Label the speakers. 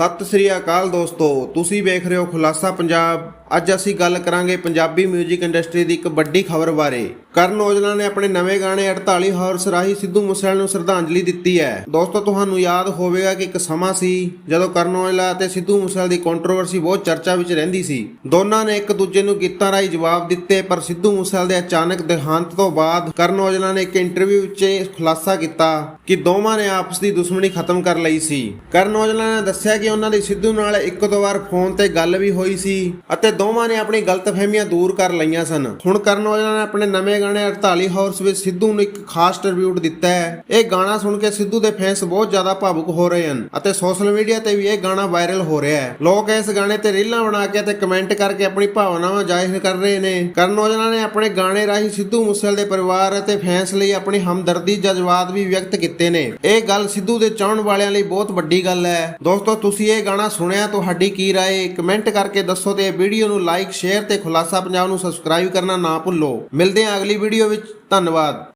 Speaker 1: ਸਤਿ ਸ੍ਰੀ ਅਕਾਲ ਦੋਸਤੋ, ਤੁਸੀਂ ਵੇਖ ਰਹੇ ਹੋ ਖੁਲਾਸਾ ਪੰਜਾਬ। ਅੱਜ ਅਸੀਂ ਗੱਲ ਕਰਾਂਗੇ ਪੰਜਾਬੀ 뮤직 ਇੰਡਸਟਰੀ ਦੀ ਇੱਕ ਵੱਡੀ ਖਬਰ ਬਾਰੇ। ਕਰਨ ਔਜਲਾ ਨੇ ਆਪਣੇ ਨਵੇਂ ਗਾਣੇ 48 ਹਾਰਸ ਰਾਹੀਂ ਸਿੱਧੂ ਮੂਸੇਵਾਲੇ ਨੂੰ ਸ਼ਰਧਾਂਜਲੀ ਦਿੱਤੀ ਹੈ। ਦੋਸਤੋ, ਤੁਹਾਨੂੰ ਯਾਦ ਹੋਵੇਗਾ ਕਿ ਇੱਕ ਸਮਾਂ ਸੀ ਜਦੋਂ ਕਰਨ ਔਜਲਾ ਅਤੇ ਸਿੱਧੂ ਮੂਸੇਵਾਲੇ ਦੀ ਕੰਟਰੋਵਰਸੀ ਬਹੁਤ ਚਰਚਾ ਵਿੱਚ ਰਹਿੰਦੀ ਸੀ। ਦੋਨਾਂ ਨੇ ਇੱਕ ਦੂਜੇ ਨੂੰ ਗੀਤਾਂ ਰਾਹੀਂ ਜਵਾਬ ਦਿੱਤੇ, ਪਰ ਸਿੱਧੂ ਮੂਸੇਵਾਲੇ ਦੇ ਅਚਾਨਕ ਦੇਹਾਂਤ ਤੋਂ ਬਾਅਦ ਕਰਨ ਔਜਲਾ ਨੇ ਇੱਕ ਇੰਟਰਵਿਊ ਵਿੱਚ ਇਹ ਖੁਲਾਸਾ ਕੀਤਾ ਕਿ ਦੋਵਾਂ ਨੇ ਆਪਸ ਦੀ ਦੁਸ਼ਮਣੀ ਖਤਮ ਕਰ ਲਈ ਸੀ। ਕਰਨ ਔਜਲਾ ਨੇ ਦੱਸਿਆ ਕਿ ਉਹਨਾਂ ਦੀ ਸਿੱਧੂ ਨਾਲ ਇੱਕ ਦੋ ਵਾਰ ਫੋਨ ਤੇ ਗੱਲ ਵੀ ਹੋਈ ਸੀ ਅਤੇ ਦੋਵਾਂ ਨੇ ਆਪਣੀ ਗਲਤਫਹਿਮੀਆਂ ਦੂਰ ਕਰ ਲਈਆਂ ਸਨ। ਹੁਣ ਕਰਨ ਔਜਲਾ ਨੇ ਆਪਣੇ ਨਵੇਂ ਗਾਣੇ 48 ਹਾਰਸ ਵਿੱਚ ਸਿੱਧੂ ਨੂੰ ਇੱਕ ਖਾਸ ਟ੍ਰਿਬਿਊਟ ਦਿੱਤਾ ਹੈ। ਇਹ ਗਾਣਾ ਸੁਣ ਕੇ ਸਿੱਧੂ ਦੇ ਫੈਨਸ ਬਹੁਤ ਜ਼ਿਆਦਾ ਭਾਵੁਕ ਹੋ ਰਹੇ ਹਨ ਅਤੇ ਸੋਸ਼ਲ ਮੀਡੀਆ ਤੇ ਵੀ ਇਹ ਗਾਣਾ ਵਾਇਰਲ ਹੋ ਰਿਹਾ ਹੈ। ਲੋਕ ਇਸ ਗਾਣੇ ਤੇ ਰੀਲਾਂ ਬਣਾ ਕੇ ਤੇ ਕਮੈਂਟ ਕਰਕੇ ਆਪਣੀ ਭਾਵਨਾਵਾਂ ਜ਼ਾਹਿਰ ਕਰ ਰਹੇ ਨੇ। ਕਰਨ ਔਜਲਾ ਨੇ ਆਪਣੇ ਗਾਣੇ ਰਾਹੀਂ ਸਿੱਧੂ ਮੂਸੇਵਾਲੇ ਦੇ ਪਰਿਵਾਰ ਅਤੇ ਫੈਨਸ ਲਈ ਆਪਣੀ ਹਮਦਰਦੀ ਜਜ਼ਬਾਤ ਵੀ ਵਿਅਕਤ ਕੀਤੇ ਨੇ। ਇਹ ਗੱਲ ਸਿੱਧੂ ਦੇ ਚਾਹਣ ਵਾਲਿਆਂ ਲਈ ਬਹੁਤ ਵੱਡੀ ਗੱਲ ਹੈ। ਦੋਸਤੋ ਤੁਸੀਂ ਇਹ ਗਾਣਾ ਸੁਣਿਆ, ਤੁਹਾਡੀ ਕੀ ਰਾਏ? ਕਮੈਂਟ ਕਰਕੇ ਦੱਸੋ ਤੇ ਵੀਡੀਓ ਨੂੰ ਲਾਈਕ, ਸ਼ੇਅਰ ਤੇ ਖੁਲਾਸਾ ਪੰਜਾਬ ਨੂੰ ਸਬਸਕ੍ਰਾਈਬ ਕਰਨਾ ਨਾ ਭੁੱਲੋ। ਮਿਲਦੇ ਹਾਂ ਅਗਲੀ ਵੀਡੀਓ ਵਿੱਚ। ਧੰਨਵਾਦ।